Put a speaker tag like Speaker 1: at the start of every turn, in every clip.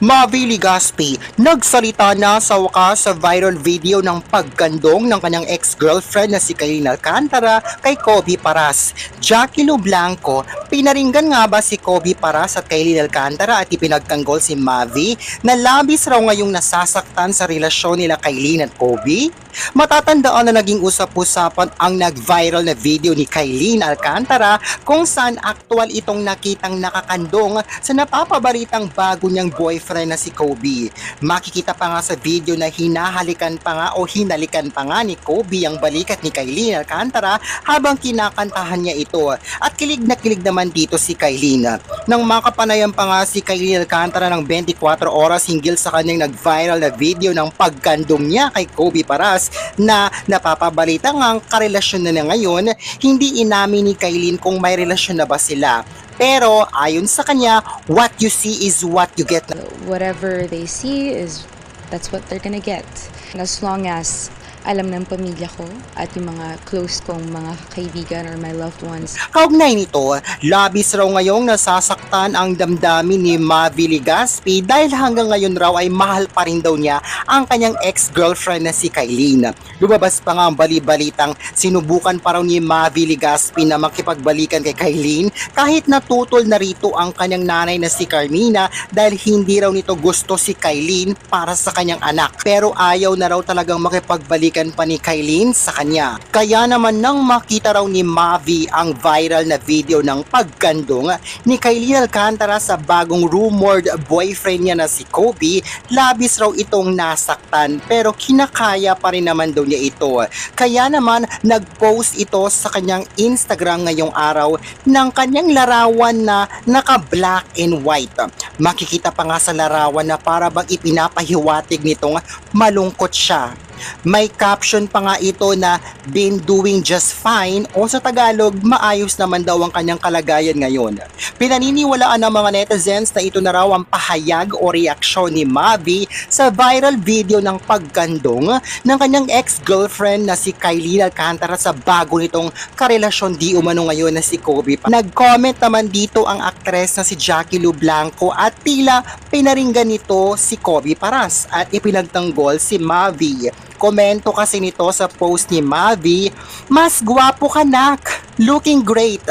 Speaker 1: Mavi Ligaspi, nagsalita na sa wakas sa viral video ng paggandong ng kanyang ex-girlfriend na si Kailin Alcantara kay Kobe Paras. Jackie Lu Blanco, pinaringgan nga ba si Kobe Paras at Kailin Alcantara at ipinagtanggol si Mavi na labis raw ngayong nasasaktan sa relasyon nila Kailin at Kobe? Matatandaan na naging usap-usapan ang nag-viral na video ni Kailin Alcantara kung saan aktual itong nakitang nakakandong sa napapabaritang bago niyang boyfriend na si Kobe. Makikita pa nga sa video na hinahalikan pa nga o hinalikan pa nga ni Kobe ang balikat ni Kailin Alcantara habang kinakantahan niya ito. At kilig na kilig naman dito si Kailin. Nang makapanayan pa nga si Kailin Alcantara ng 24 oras hinggil sa kanyang nag-viral na video ng pagkandong niya kay Kobe Paras na napapabalita nga ang karelasyon na niya ngayon, hindi inamin ni Kailin kung may relasyon na ba sila. Pero ayon sa kanya, what you see is what you get.
Speaker 2: whatever they see is that's what they're gonna get. And as long as alam ng pamilya ko at yung mga close kong mga kaibigan or my loved ones
Speaker 1: Kaugnay nito, labis raw ngayong nasasaktan ang damdamin ni Mavi Ligaspi dahil hanggang ngayon raw ay mahal pa rin daw niya ang kanyang ex-girlfriend na si Kailin. Lumabas pa nga ang bali-balitang sinubukan pa raw ni Mavi Ligaspi na makipagbalikan kay Kailin kahit natutol na rito ang kanyang nanay na si Carmina dahil hindi raw nito gusto si Kailin para sa kanyang anak. Pero ayaw na raw talagang makipagbalikan pa ni Kailin sa kanya. Kaya naman nang makita raw ni Mavi ang viral na video ng pagkandong ni Kailin Alcantara sa bagong rumored boyfriend niya na si Kobe, labis raw itong nasaktan pero kinakaya pa rin naman daw niya ito. Kaya naman nag-post ito sa kanyang Instagram ngayong araw ng kanyang larawan na naka-black and white. Makikita pa nga sa larawan na para bang ipinapahiwatig nitong malungkot siya. May caption pa nga ito na been doing just fine o sa Tagalog, maayos naman daw ang kanyang kalagayan ngayon. Pinaniniwalaan ng mga netizens na ito na raw ang pahayag o reaksyon ni Mavi sa viral video ng paggandong ng kanyang ex-girlfriend na si Kylie Alcantara sa bago nitong karelasyon di umano ngayon na si Kobe. Nag-comment naman dito ang aktres na si Jackie Lu Blanco at tila pinaringgan nito si Kobe Paras at ipinagtanggol si Mavi. Komento kasi nito sa post ni Mavi, Mas gwapo ka nak, looking great,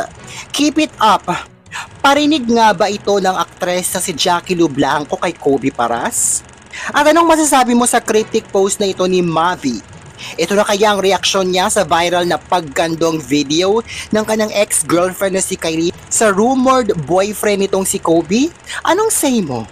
Speaker 1: keep it up. Parinig nga ba ito ng aktres na si Jackie Lu Blanco kay Kobe Paras? At anong masasabi mo sa cryptic post na ito ni Mavi? Ito na kaya ang reaksyon niya sa viral na paggandong video ng kanyang ex-girlfriend na si Kylie sa rumored boyfriend nitong si Kobe? Anong say mo?